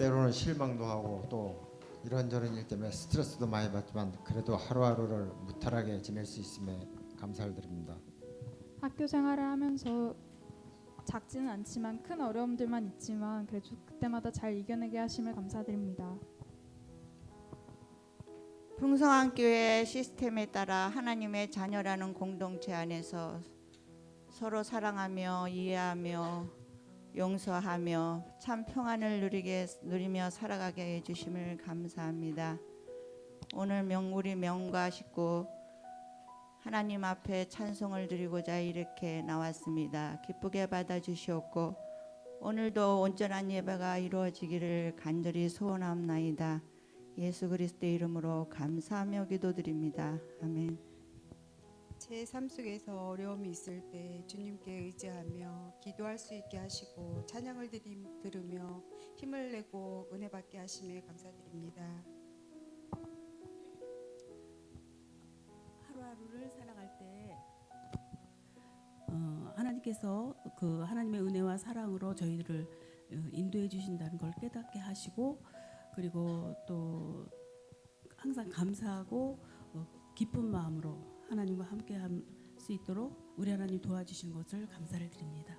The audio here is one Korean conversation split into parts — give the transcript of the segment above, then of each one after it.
때로는 실망도 하고 또 이런저런 일 때문에 스트레스도 많이 받지만 그래도 하루하루를 무탈하게 지낼 수 있음에 감사를 드립니다. 학교 생활을 하면서 작지는 않지만 큰 어려움들만 있지만 그래도 그때마다 잘 이겨내게 하심을 감사드립니다. 풍성한 교회 시스템에 따라 하나님의 자녀라는 공동체 안에서 서로 사랑하며 이해하며 용서하며 참 평안을 누리게 누리며 살아가게 해 주심을 감사합니다. 오늘 명 우리 명과 식구 하나님 앞에 찬송을 드리고자 이렇게 나왔습니다. 기쁘게 받아 주시옵고 오늘도 온전한 예배가 이루어지기를 간절히 소원합나이다. 예수 그리스도의 이름으로 감사하며 기도드립니다. 아멘. 제 삶 속에서 어려움이 있을 때 기도할 수 있게 하시고 찬양을 드리, 들으며 힘을 내고 은혜 받게 하심에 감사드립니다. 하루하루를 살아갈 때 어, 하나님께서 그 하나님의 은혜와 사랑으로 저희들을 어, 인도해 주신다는 걸 깨닫게 하시고 그리고 또 항상 감사하고 어, 기쁜 마음으로 하나님과 함께 할 수 있도록 우리 하나님 도와주신 것을 감사를 드립니다.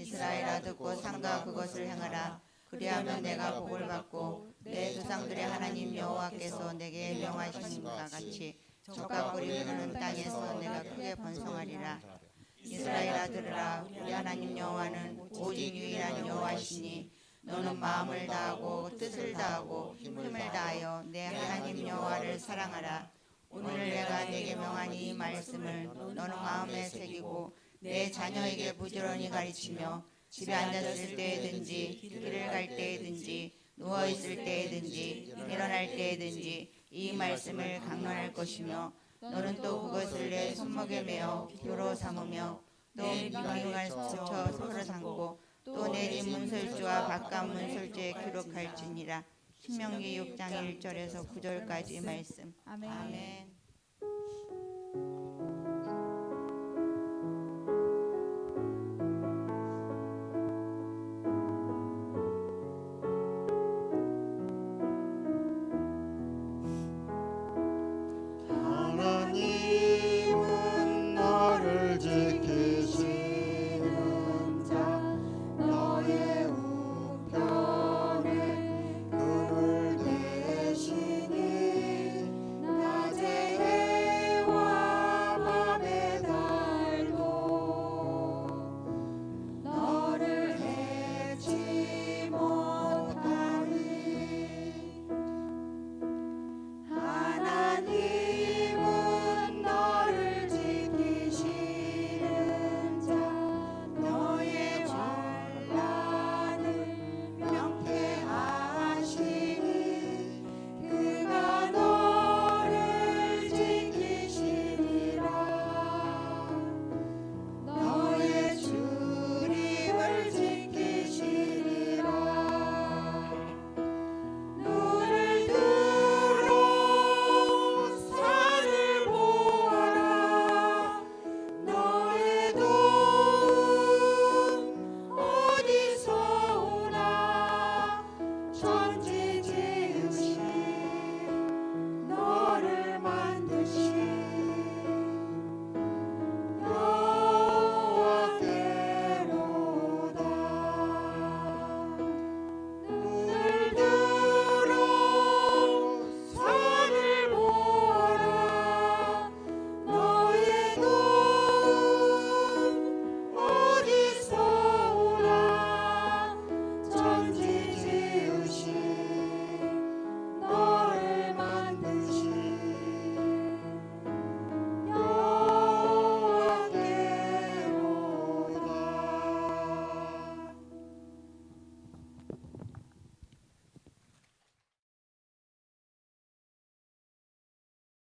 이스라엘아 듣고 상가 그것을 행하라. 그리하면 내가 복을 받고 내 조상들의 하나님 여호와께서 내게 명하신 것 같이 적과 꿀이 흐르는 땅에서 내가 크게 번성하리라. 이스라엘아 들으라 우리 하나님 여호와는 오직 유일한 여호와시니 너는 마음을 다하고 뜻을 다하고 힘을 다하여 내 하나님 여호와를 사랑하라. 오늘 내가 내게 명한 이 말씀을 너는 마음에 새기고 내 자녀에게 부지런히 가르치며 집에 앉았을 때에든지 길을 갈 때에든지 누워 있을 때에든지 일어날 때에든지 이 말씀을 강론할 것이며 너는 또 그것을 내 손목에 매어 기호로 삼으며 내 미명을 붙여 손으로 삼고 또 내 집 문설주와 바깥 문설주에 기록할지니라. 신명기 6장 1절에서 9절까지 말씀. 아멘. 아멘